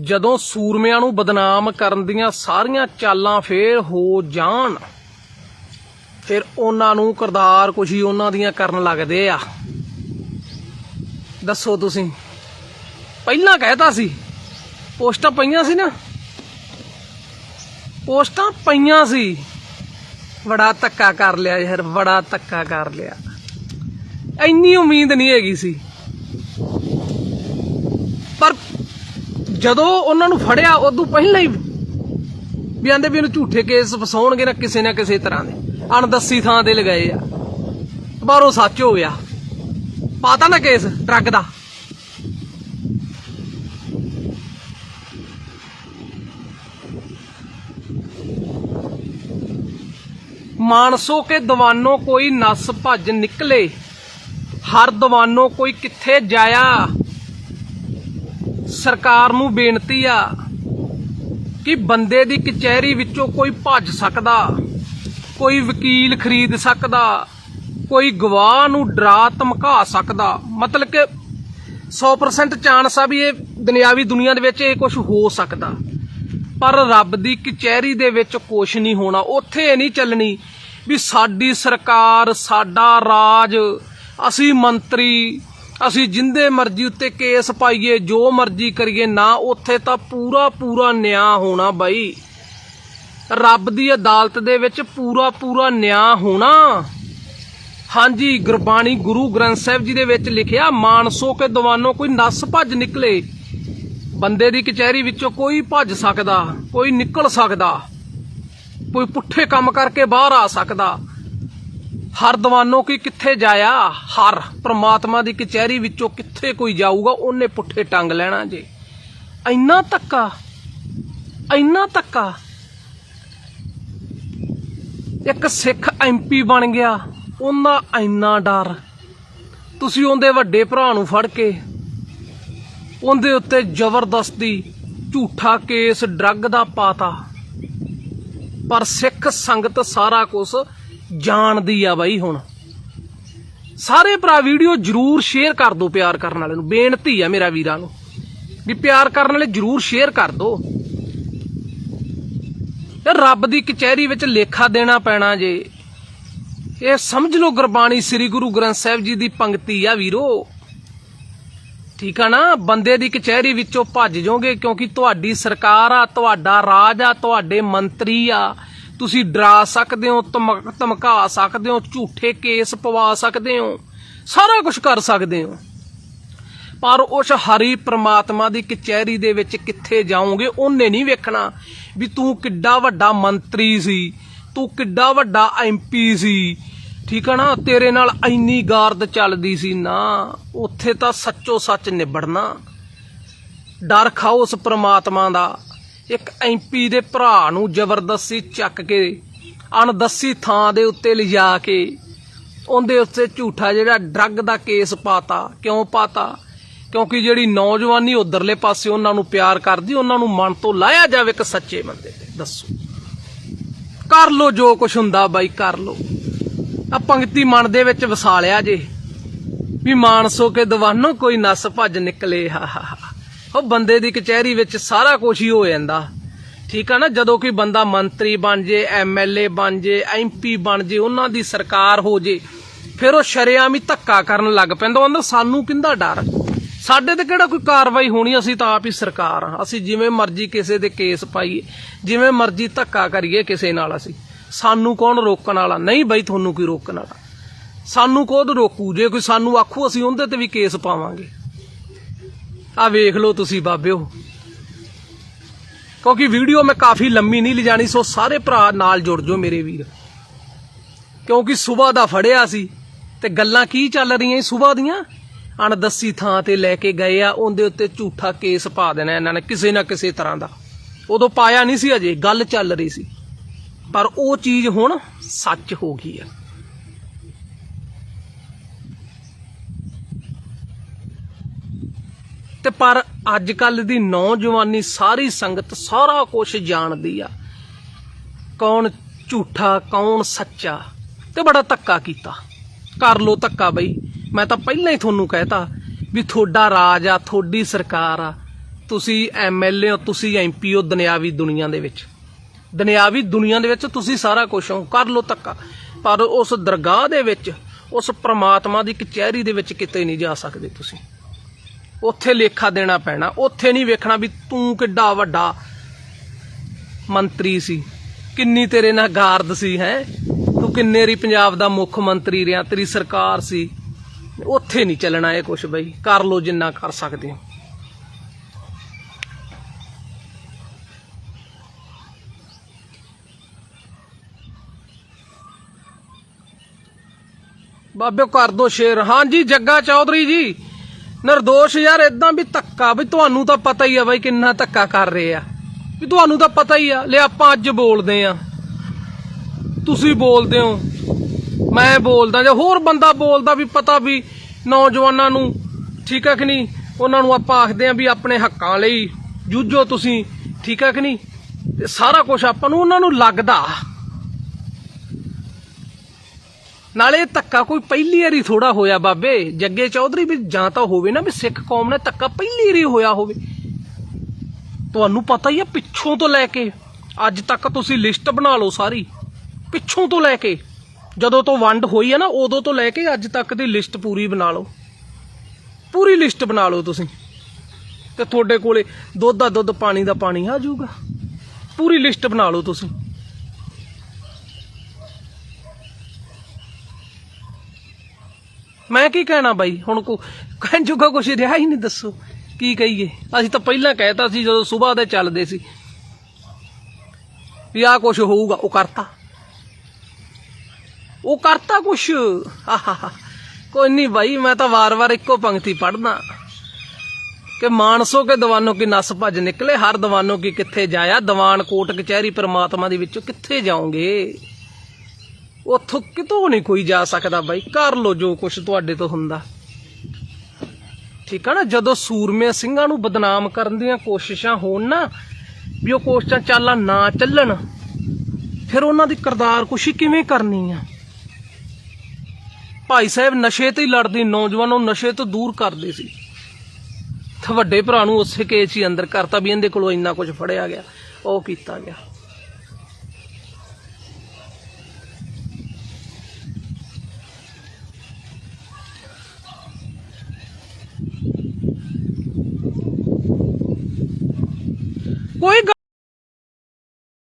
ਜਦੋਂ ਸੂਰਮਿਆਂ ਨੂੰ ਬਦਨਾਮ ਕਰਨ ਦੀਆਂ ਸਾਰੀਆਂ ਚਾਲਾਂ ਫੇਰ ਹੋ ਜਾਣ, ਫਿਰ ਉਹਨਾਂ ਨੂੰ ਕਰਦਾਰ ਕੁਛ ਉਹਨਾਂ ਦੀਆਂ ਕਰਨ ਲੱਗਦੇ ਆ। ਦੱਸੋ ਤੁਸੀਂ, ਪਹਿਲਾਂ ਕਹਿਤਾ ਸੀ, ਪੋਸਟਾਂ ਪਈਆਂ ਸੀ ਨਾ? ਪੋਸਟਾਂ ਪਈਆਂ ਸੀ। ਬੜਾ ਧੱਕਾ ਕਰ ਲਿਆ ਯਾਰ, ਬੜਾ ਧੱਕਾ ਕਰ ਲਿਆ। ਇੰਨੀ ਉਮੀਦ ਨਹੀਂ ਹੈਗੀ ਸੀ। ਪਰ ਜਦੋਂ ਉਹਨਾਂ ਨੂੰ ਫੜਿਆ, ਉਦੋਂ ਪਹਿਲਾਂ ਹੀ ਵੀ ਆਂਦੇ ਵੀ ਇਹਨੂੰ ਝੂਠੇ ਕੇਸ ਫਸਾਉਣਗੇ ਨਾ ਕਿਸੇ ਨਾ ਕਿਸੇ ਤਰ੍ਹਾਂ ਦੇ। ਅਣਦੱਸੀ ਥਾਂ ਤੇ ਲਗਾਏ ਆ। ਪਰ ਉਹ ਸੱਚ ਹੋ ਗਿਆ ਪਾਤਾ ਨਾ ਕੇਸ ਟਰੱਕ ਦਾ। ਮਾਨਸੋ ਕੇ ਦੀਵਾਨੋ ਕੋਈ ਨਸ ਭੱਜ ਨਿਕਲੇ। ਹਰ ਦੀਵਾਨੋ ਕੋਈ ਕਿੱਥੇ ਜਾਇਆ। ਸਰਕਾਰ ਨੂੰ ਬੇਨਤੀ ਆ ਕਿ ਬੰਦੇ ਦੀ ਕਚਹਿਰੀ ਵਿੱਚੋਂ ਕੋਈ ਭੱਜ ਸਕਦਾ, ਕੋਈ ਵਕੀਲ ਖਰੀਦ ਸਕਦਾ, ਕੋਈ ਗਵਾਹ ਨੂੰ ਡਰਾ ਧਮਕਾ ਸਕਦਾ। ਮਤਲਬ ਕਿ 100% ਚਾਂਸ ਆ ਵੀ ਇਹ ਦੁਨਿਆਵੀ ਦੁਨੀਆ ਦੇ ਵਿੱਚ ਇਹ ਕੁਝ ਹੋ ਸਕਦਾ। ਪਰ ਰੱਬ ਦੀ ਕਚਹਿਰੀ ਦੇ ਵਿੱਚ ਕੁਝ ਨਹੀਂ ਹੋਣਾ, ਉੱਥੇ ਇਹ ਨਹੀਂ ਚੱਲਣੀ ਵੀ ਸਾਡੀ ਸਰਕਾਰ, ਸਾਡਾ ਰਾਜ, ਅਸੀਂ ਮੰਤਰੀ ਅਸੀਂ ਜਿੰਦੇ ਮਰਜ਼ੀ ਉੱਤੇ ਕੇਸ ਪਾਈਏ, ਜੋ ਮਰਜ਼ੀ ਕਰੀਏ, ਨਾ ਉੱਥੇ ਤਾਂ ਪੂਰਾ ਪੂਰਾ ਨਿਆਂ ਹੋਣਾ ਬਾਈ। ਰੱਬ ਦੀ ਅਦਾਲਤ ਦੇ ਵਿੱਚ ਪੂਰਾ ਪੂਰਾ ਨਿਆਂ ਹੋਣਾ। ਹਾਂਜੀ, ਗੁਰਬਾਣੀ ਗੁਰੂ ਗ੍ਰੰਥ ਸਾਹਿਬ ਜੀ ਦੇ ਵਿੱਚ ਲਿਖਿਆ, ਮਾਨਸੋ ਕੇ ਦੀਵਾਨੋ ਕੋਈ ਨਸ ਭੱਜ ਨਿਕਲੇ। ਬੰਦੇ ਦੀ ਕਚਹਿਰੀ ਵਿੱਚੋਂ ਕੋਈ ਭੱਜ ਸਕਦਾ, ਕੋਈ ਨਿਕਲ ਸਕਦਾ, ਕੋਈ ਪੁੱਠੇ ਕੰਮ ਕਰਕੇ ਬਾਹਰ ਆ ਸਕਦਾ। ਹਰ ਦਵਾਨੋ ਕੀ ਕਿੱਥੇ ਜਾਇਆ? ਹਰ ਪ੍ਰਮਾਤਮਾ ਦੀ ਕਚਹਿਰੀ ਵਿੱਚੋਂ ਕਿੱਥੇ ਕੋਈ ਜਾਊਗਾ? ਉਹਨੇ ਪੁੱਠੇ ਟੰਗ ਲੈਣਾ ਜੇ। ਇੰਨਾ ਧੱਕਾ ਇੰਨਾ ਧੱਕਾ। ਇੱਕ ਸਿੱਖ ਐਮਪੀ ਬਣ ਗਿਆ। ਉਹਨਾਂ ਇੰਨਾ ਡਰ। ਤੁਸੀਂ ਉਹਦੇ ਵੱਡੇ ਭਰਾ ਨੂੰ ਫੜ ਕੇ, ਉਹਦੇ ਉੱਤੇ ਜ਼ਬਰਦਸਤੀ ਝੂਠਾ ਕੇਸ, ਡਰੱਗ ਦਾ ਪਾਤਾ। ਪਰ ਸਿੱਖ ਸੰਗਤ ਸਾਰਾ ਕੁਝ ਜਾਣਦੀ ਆ ਬਾਈ ਹੁਣ। ਸਾਰੇ ਭਰਾ ਵੀਡੀਓ ਜਰੂਰ ਸ਼ੇਅਰ ਕਰ ਦਿਓ ਪਿਆਰ ਕਰਨ ਵਾਲੇ ਨੂੰ। ਬੇਨਤੀ ਆ ਮੇਰਾ ਵੀਰਾਂ ਨੂੰ ਵੀ ਪਿਆਰ ਕਰਨ ਵਾਲੇ ਜਰੂਰ ਸ਼ੇਅਰ ਕਰ ਦਿਓ। ਇਹ ਰੱਬ ਦੀ ਕਚਹਿਰੀ ਵਿੱਚ ਲੇਖਾ ਦੇਣਾ ਪੈਣਾ ਜੇ। ਇਹ ਸਮਝ ਲਓ ਗੁਰਬਾਣੀ ਸ੍ਰੀ ਗੁਰੂ ਗ੍ਰੰਥ ਸਾਹਿਬ ਜੀ ਦੀ ਪੰਕਤੀ ਆ ਵੀਰੋ। ਠੀਕ ਆ ਨਾ? ਬੰਦੇ ਦੀ ਕਚਹਿਰੀ ਵਿੱਚੋਂ ਭੱਜ ਜਾਓਗੇ ਕਿਉਂਕਿ ਤੁਹਾਡੀ ਸਰਕਾਰ ਆ, ਤੁਹਾਡਾ ਰਾਜ ਆ, ਤੁਹਾਡੇ ਮੰਤਰੀ ਆ। ਤੁਸੀਂ ਡਰਾ ਸਕਦੇ ਹੋ ਧਮਕ- ਧਮਕਾ ਸਕਦੇ ਹੋ, ਝੂਠੇ ਕੇਸ ਪਵਾ ਸਕਦੇ ਹੋ, ਸਾਰਾ ਕੁਝ ਕਰ ਸਕਦੇ ਹੋ। ਪਰ ਉਸ ਹਰੀ ਪ੍ਰਮਾਤਮਾ ਦੀ ਕਚਹਿਰੀ ਦੇ ਵਿੱਚ ਕਿੱਥੇ ਜਾਓਗੇ, ਉਹਨੇ ਨਹੀਂ ਵੇਖਣਾ ਵੀ ਤੂੰ ਕਿੱਡਾ ਵੱਡਾ ਮੰਤਰੀ ਸੀ, ਤੂੰ ਕਿੱਡਾ ਵੱਡਾ ਐਮਪੀ ਸੀ। ਠੀਕ ਆ ਨਾ? ਤੇਰੇ ਨਾਲ ਇੰਨੀ ਗਾਰਦ ਚੱਲਦੀ ਸੀ ਨਾ, ਉੱਥੇ ਤਾਂ ਸੱਚੋ ਸੱਚ ਨਿਬੜਨਾ। ਡਰ ਖਾਓ ਉਸ ਪ੍ਰਮਾਤਮਾ ਦਾ। ਇੱਕ ਐਮਪੀ ਦੇ ਭਰਾ ਨੂੰ ਜ਼ਬਰਦਸਤੀ ਚੱਕ ਕੇ ਅਣਦਸੀ ਥਾਂ ਦੇ ਉੱਤੇ ਲਿਜਾ ਕੇ, ਉਹਦੇ ਉੱਤੇ ਝੂਠਾ ਜਿਹੜਾ ਡਰੱਗ ਦਾ ਕੇਸ ਪਾਤਾ। ਕਿਉਂ ਪਾਤਾ? ਕਿਉਂਕਿ ਜਿਹੜੀ ਨੌਜਵਾਨੀ ਉਧਰਲੇ ਪਾਸੇ ਉਹਨਾਂ ਨੂੰ ਪਿਆਰ ਕਰਦੀ, ਉਹਨਾਂ ਨੂੰ ਮਨ ਤੋਂ ਲਾਇਆ ਜਾਵੇ ਇੱਕ ਸੱਚੇ ਬੰਦੇ ਤੇ। ਦੱਸੋ। ਕਰ ਲੋ ਜੋ ਕੁਛ ਹੁੰਦਾ ਬਾਈ, ਕਰ ਲੋ ਆ ਪੰਕਤੀ ਮਨ ਦੇ ਵਿੱਚ ਵਸਾ ਲਿਆ ਜੇ। ਵੀ ਮਾਨਸੋ ਕੇ ਦਵਾਨੋ ਕੋਈ ਨਸ ਭੱਜ ਨਿਕਲੇ, ਹਾ ਹਾ ਹਾ। ਉਹ ਬੰਦੇ ਦੀ ਕਚਹਿਰੀ ਵਿੱਚ ਸਾਰਾ ਕੁਝ ਹੀ ਹੋ ਜਾਂਦਾ। ਠੀਕ ਆ ਨਾ? ਜਦੋਂ ਕੋਈ ਬੰਦਾ ਮੰਤਰੀ ਬਣ ਜੇ ਐਮਐਲਏ ਬਣ ਜੇ ਐਮਪੀ ਬਣ ਜੇ, ਉਹਨਾਂ ਦੀ ਸਰਕਾਰ ਹੋ ਜੇ, ਫਿਰ ਉਹ ਸ਼ਰੇਆਮ ਹੀ ਧੱਕਾ ਕਰਨ ਲੱਗ ਪੈਂਦਾ। ਉਹਨਾਂ ਕਹਿੰਦਾ ਸਾਨੂੰ ਕਿੰਦਾ ਡਰ? ਸਾਡੇ ਤੇ ਕਿਹੜਾ ਕੋਈ ਕਾਰਵਾਈ ਹੋਣੀ? ਅਸੀਂ ਤਾਂ ਆਪ ਹੀ ਸਰਕਾਰ ਆ ਅਸੀਂ ਜਿਵੇਂ ਮਰਜ਼ੀ ਕਿਸੇ ਦੇ ਕੇਸ ਪਾਈਏ, ਜਿਵੇਂ ਮਰਜ਼ੀ ਧੱਕਾ ਕਰੀਏ ਕਿਸੇ ਨਾਲ ਅਸੀਂ। ਸਾਨੂੰ ਕੌਣ ਰੋਕਣ ਵਾਲਾ? ਨਹੀਂ ਬਈ, ਤੁਹਾਨੂੰ ਕੋਈ ਰੋਕਣ ਵਾਲਾ। ਸਾਨੂੰ ਕੋਦ ਰੋਕੂ। ਜੇ ਕੋਈ ਸਾਨੂੰ ਆਖੂ, ਅਸੀਂ ਉਹਦੇ ਤੇ ਵੀ ਕੇਸ ਪਾਵਾਂਗੇ। ਆ ਵੇਖ ਲਓ ਤੁਸੀਂ ਬਾਬਿਓ। ਕਿਉਂਕਿ ਵੀਡੀਓ ਮੈਂ ਕਾਫੀ ਲੰਮੀ ਨਹੀਂ ਲਿਜਾਣੀ, ਸੋ ਸਾਰੇ ਭਰਾ ਨਾਲ ਜੁੜ ਜਾਓ ਮੇਰੇ ਵੀਰ। ਕਿਉਂਕਿ ਸਵੇਰ ਦਾ ਫੜਿਆ ਸੀ ਤੇ ਗੱਲਾਂ ਕੀ ਚੱਲ ਰਹੀਆਂ ਸੀ ਸਵੇਰ ਦੀਆਂ? ਅਣਦੱਸੀ ਥਾਂ ਤੇ ਲੈ ਕੇ ਗਏ ਆ, ਉਹਦੇ ਉੱਤੇ ਝੂਠਾ ਕੇਸ ਪਾ ਦੇਣਾ ਇਹਨਾਂ ਨੇ ਕਿਸੇ ਨਾ ਕਿਸੇ ਤਰ੍ਹਾਂ ਦਾ। ਉਦੋਂ ਪਾਇਆ ਨਹੀਂ ਸੀ ਅਜੇ, ਗੱਲ ਚੱਲ ਰਹੀ ਸੀ। ਪਰ ਉਹ ਚੀਜ਼ ਹੁਣ ਸੱਚ ਹੋ ਗਈ ਆ। ਤੇ ਪਰ ਅੱਜ ਕੱਲ ਦੀ ਨੌਜਵਾਨੀ ਸਾਰੀ ਸੰਗਤ ਸਾਰਾ ਕੁਝ ਜਾਣਦੀ ਆ। ਕੌਣ ਝੂਠਾ, ਕੌਣ ਸੱਚਾ ਤੇ ਬੜਾ ਧੱਕਾ ਕੀਤਾ। ਕਰ ਲੋ ਧੱਕਾ ਬਈ। ਮੈਂ ਤਾਂ ਪਹਿਲਾਂ ਹੀ ਤੁਹਾਨੂੰ ਕਹਿਤਾ ਵੀ ਤੁਹਾਡਾ ਰਾਜ ਆ, ਤੁਹਾਡੀ ਸਰਕਾਰ ਆ। ਤੁਸੀਂ ਐਮਐਲਏ ਹੋ, ਤੁਸੀਂ ਐਮਪੀ ਹੋ ਦੁਨਿਆਵੀ ਦੁਨੀਆ ਦੇ ਵਿੱਚ। ਦੁਨਿਆਵੀ ਦੁਨੀਆ ਦੇ ਵਿੱਚ ਤੁਸੀਂ ਸਾਰਾ ਕੁਝ ਹੋ। ਕਰ ਲੋ ਧੱਕਾ। ਪਰ ਉਸ ਦਰਗਾਹ ਦੇ ਵਿੱਚ, ਉਸ ਪ੍ਰਮਾਤਮਾ ਦੀ ਕਚਹਿਰੀ ਦੇ ਵਿੱਚ ਕਿਤੇ ਨਹੀਂ ਜਾ ਸਕਦੇ ਤੁਸੀਂ। ਉੱਥੇ ਲੇਖਾ ਦੇਣਾ ਪੈਣਾ। ਉੱਥੇ ਨਹੀਂ ਵੇਖਣਾ ਵੀ ਤੂੰ ਕਿੱਡਾ ਵੱਡਾ ਮੰਤਰੀ ਸੀ। ਕਿੰਨੀ ਤੇਰੇ ਨਾਲ ਗਾਰਦ ਸੀ, ਹੈ? ਤੂੰ ਕਿੰਨੇ ਰੀ ਪੰਜਾਬ ਦਾ ਮੁੱਖ ਮੰਤਰੀ ਰਿਹਾ ਤੇਰੀ ਸਰਕਾਰ ਸੀ। ਉੱਥੇ ਨਹੀਂ ਚੱਲਣਾ ਇਹ ਕੁਛ ਬਈ। ਕਰ ਲੋ ਜਿੰਨਾ ਕਰ ਸਕਦੇ ਹੋ। ਬਾਬੇ ਕਰ ਦੋ ਸ਼ੇਰ। ਹਾਂਜੀ, ਜੱਗਾ ਚੌਧਰੀ ਜੀ। ਨਿਰਦੋਸ਼ ਯਾਰ ਇਦਾਂ ਵੀ ਧੱਕਾ, ਵੀ ਤੁਹਾਨੂੰ ਤਾਂ ਪਤਾ ਹੀ ਆ ਬਾਈ ਕਿੰਨਾ ਧੱਕਾ ਕਰ ਰਹੇ ਆ। ਵੀ ਤੁਹਾਨੂੰ ਤਾਂ ਪਤਾ ਹੀ ਆ, ਲੈ ਆਪਾਂ ਅੱਜ ਬੋਲਦੇ ਆ। ਤੁਸੀਂ ਬੋਲਦੇ ਹੋ, ਮੈਂ ਬੋਲਦਾ ਜਾਂ ਹੋਰ ਬੰਦਾ ਬੋਲਦਾ ਵੀ ਪਤਾ ਵੀ ਨੌਜਵਾਨਾਂ ਨੂੰ, ਠੀਕ ਹੈ ਕਿ ਨਹੀਂ? ਉਹਨਾਂ ਨੂੰ ਆਪਾਂ ਆਖਦੇ ਆ ਵੀ ਆਪਣੇ ਹੱਕਾਂ ਲਈ ਜੂਝੋ ਤੁਸੀਂ, ਠੀਕ ਹੈ ਕਿ ਨਹੀਂ? ਤੇ ਸਾਰਾ ਕੁਝ ਆਪਾਂ ਨੂੰ ਉਹਨਾਂ ਨੂੰ ਲੱਗਦਾ। ਨਾਲੇ ਧੱਕਾ ਕੋਈ ਪਹਿਲੀ ਵਾਰੀ ਥੋੜਾ ਹੋਇਆ ਬਾਬੇ। ਜੱਗੇ ਚੌਧਰੀ ਵੀ ਜਾਂ ਤਾਂ ਹੋਵੇ ਨਾ ਵੀ ਸਿੱਖ ਕੌਮ ਨੇ ਧੱਕਾ ਪਹਿਲੀ ਵਾਰੀ ਹੋਇਆ ਹੋਵੇ। ਤੁਹਾਨੂੰ ਪਤਾ ਹੀ ਆ ਪਿੱਛੋਂ ਤੋਂ ਲੈ ਕੇ, ਅੱਜ ਤੱਕ ਤੁਸੀਂ ਲਿਸਟ ਬਣਾ ਲਓ ਸਾਰੀ। ਪਿੱਛੋਂ ਤੋਂ ਲੈ ਕੇ, ਜਦੋਂ ਤੋਂ ਵੰਡ ਹੋਈ ਹੈ ਨਾ, ਉਦੋਂ ਤੋਂ ਲੈ ਕੇ ਅੱਜ ਤੱਕ ਦੀ ਲਿਸਟ ਪੂਰੀ ਬਣਾ ਲਓ। ਪੂਰੀ ਲਿਸਟ ਬਣਾ ਲਓ ਤੁਸੀਂ। ਤੇ ਤੁਹਾਡੇ ਕੋਲੇ ਦੁੱਧ ਦਾ ਦੁੱਧ, ਪਾਣੀ ਦਾ ਪਾਣੀ ਆ ਜਾਊਗਾ। ਪੂਰੀ ਲਿਸਟ ਬਣਾ ਲਓ ਤੁਸੀਂ। ਮੈਂ ਕੀ ਕਹਿਣਾ ਬਾਈ? ਹੁਣ ਕੋ ਕਹਿਣ ਜੋਗਾ ਕੁਛ ਰਿਹਾ ਹੀ ਨਹੀਂ, ਦੱਸੋ। ਕੀ ਕਹੀਏ? ਅਸੀਂ ਤਾਂ ਪਹਿਲਾਂ ਕਹਿਤਾ ਸੀ, ਜਦੋਂ ਸਵੇਰ ਦੇ ਚੱਲਦੇ ਸੀ। ਵੀ ਆਹ ਕੁਛ ਹੋਊਗਾ, ਉਹ ਕਰਤਾ। ਉਹ ਕਰਤਾ ਕੁਛ। ਆਹਾਹਾ। ਕੋਈ ਨਹੀਂ ਬਾਈ, ਮੈਂ ਤਾਂ ਵਾਰ-ਵਾਰ ਇੱਕੋ ਪੰਕਤੀ ਪੜ੍ਹਦਾ ਕਿ ਮਾਨਸੋ ਕੇ ਦੀਵਾਨੋਂ ਕੀ ਨਸ ਭੱਜ ਨਿਕਲੇ, ਹਰ ਦੀਵਾਨੋਂ ਕੀ ਕਿੱਥੇ ਜਾਇਆ। ਦੀਵਾਨ ਕੋਟ ਕਚਹਿਰੀ ਪ੍ਰਮਾਤਮਾ ਦੇ ਵਿੱਚੋਂ ਕਿੱਥੇ ਜਾਓਗੇ? ਉੱਥੋਂ ਕਿਤੋਂ ਨਹੀਂ ਕੋਈ ਜਾ ਸਕਦਾ ਬਾਈ, ਕਰ ਲੋ ਜੋ ਕੁਝ ਤੁਹਾਡੇ ਤੋਂ ਹੁੰਦਾ। ਠੀਕ ਆ ਨਾ, ਜਦੋਂ ਸੂਰਮੇ ਸਿੰਘਾਂ ਨੂੰ ਬਦਨਾਮ ਕਰਨ ਦੀਆਂ ਕੋਸ਼ਿਸ਼ਾਂ ਹੋਣ ਨਾ, ਵੀ ਉਹ ਕੋਸ਼ਿਸ਼ਾਂ ਚਾਲਾਂ ਨਾ ਚੱਲਣ, ਫਿਰ ਉਹਨਾਂ ਦੀ ਕਰਦਾਰ ਕੁਸ਼ੀ ਕਿਵੇਂ ਕਰਨੀ ਆ? ਭਾਈ ਸਾਹਿਬ ਨਸ਼ੇ ਤੇ ਹੀ ਲੜਦੇ, ਨੌਜਵਾਨਾਂ ਨੂੰ ਨਸ਼ੇ ਤੋਂ ਦੂਰ ਕਰਦੇ ਸੀ। ਤੇ ਵੱਡੇ ਭਰਾ ਨੂੰ ਉਸੇ ਕੇਸ ਹੀ ਅੰਦਰ ਕਰਤਾ ਵੀ ਇਹਦੇ ਕੋਲੋਂ ਇੰਨਾ ਕੁਝ ਫੜਿਆ ਗਿਆ, ਉਹ ਕੀਤਾ ਗਿਆ। ਕੋਈ